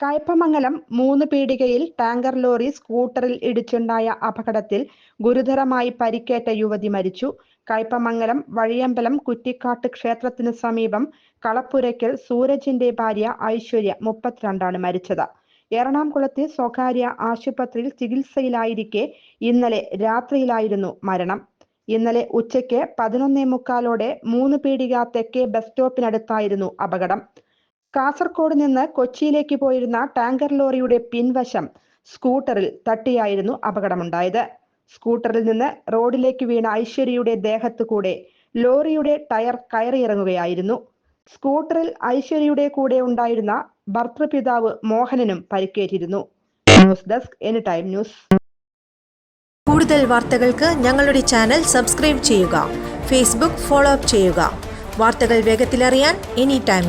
കയ്പമംഗലം മൂന്ന് പീടികയിൽ tanker lorry സ്കൂട്ടറിൽ ഇടിച്ചുണ്ടായ അപകടത്തിൽ ഗുരുതരമായി പരിക്കേറ്റ യുവതി മരിച്ചു. കയ്പമംഗലം വഴിയമ്പലം കുറ്റിക്കാട്ട് ക്ഷേത്രത്തിന് സമീപം കളപ്പുരയ്ക്കൽ സൂരജിന്റെ ഭാര്യ ഐശ്വര്യ മുപ്പത്തിരണ്ടാണ് മരിച്ചത്. എറണാകുളത്തെ സ്വകാര്യ ആശുപത്രിയിൽ ചികിത്സയിലായിരിക്കെ ഇന്നലെ രാത്രിയിലായിരുന്നു മരണം. ഇന്നലെ ഉച്ചയ്ക്ക് പതിനൊന്നേ മുക്കാലോടെ മൂന്ന് പീടിക തെക്കേ ബസ് സ്റ്റോപ്പിനടുത്തായിരുന്നു അപകടം. കാസർഗോഡ് നിന്ന് കൊച്ചിയിലേക്ക് പോയിരുന്ന ടാങ്കർ ലോറിയുടെ പിൻവശം സ്കൂട്ടറിൽ തട്ടിയായിരുന്നു അപകടമുണ്ടായത്. സ്കൂട്ടറിൽ നിന്ന് റോഡിലേക്ക് വീണ ഐശ്വര്യയുടെ ദേഹത്തു കൂടെ ലോറിയുടെ ടയർ കയറിയിറങ്ങുകയായിരുന്നു. സ്കൂട്ടറിൽ ഐശ്വര്യയുടെ കൂടെ ഉണ്ടായിരുന്ന ഭർത്തൃപിതാവ് മോഹനനും പരിക്കേറ്റിരുന്നു. News desk any time news. കൂടുതൽ വാർത്തകൾക്ക് ഞങ്ങളുടെ ചാനൽ സബ്സ്ക്രൈബ് ചെയ്യുക ഫേസ്ബുക്ക് ഫോളോ അപ്പ് ചെയ്യുക. വാർത്തകൾ വേഗത്തിലറിയാൻ എനി ടൈം